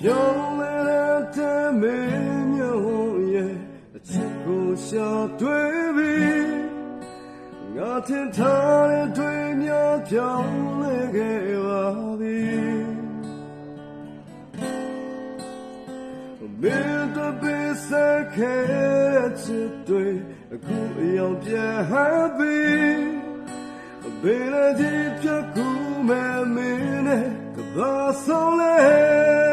ပြောင်းလဲတဲ့မေမြုံရဲ့အချစ်ကိုရှာတွေ့ပြီးငါထင်ထားတဲ့တွေ့များပြောင်းလဲခဲ့ပါပြီမေတ္တာပဲဆက်ခဲ့ချစ်တွေ့အခုအယောင်ပြန်ဟပ်ပြီးဘယ်နဲ့ဒီပြကူမဲ့မင်းနဲ့ကဘာဆုံးလဲ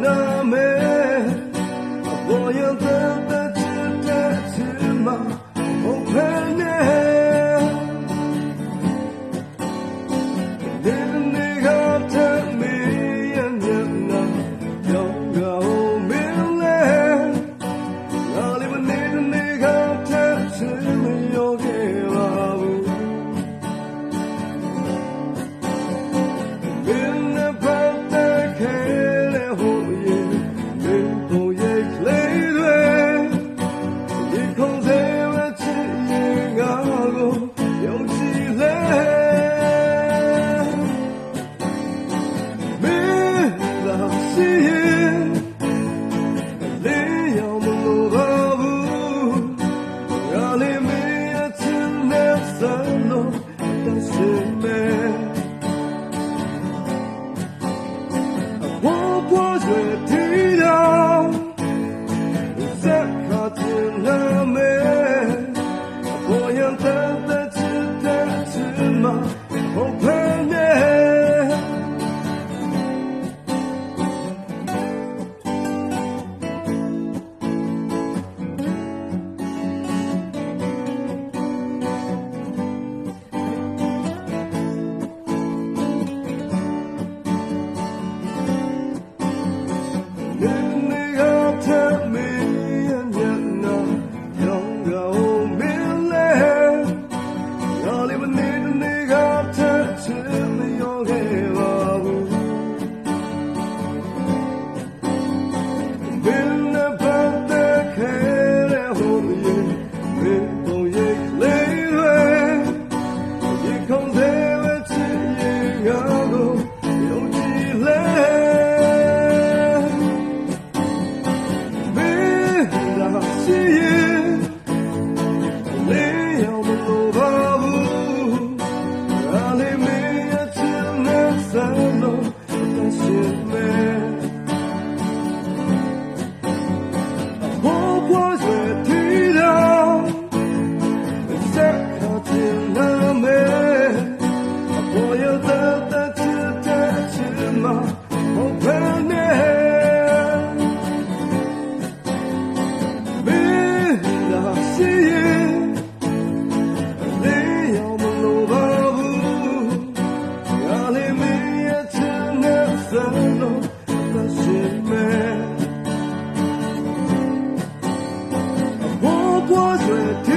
那么我又怎 그들여 with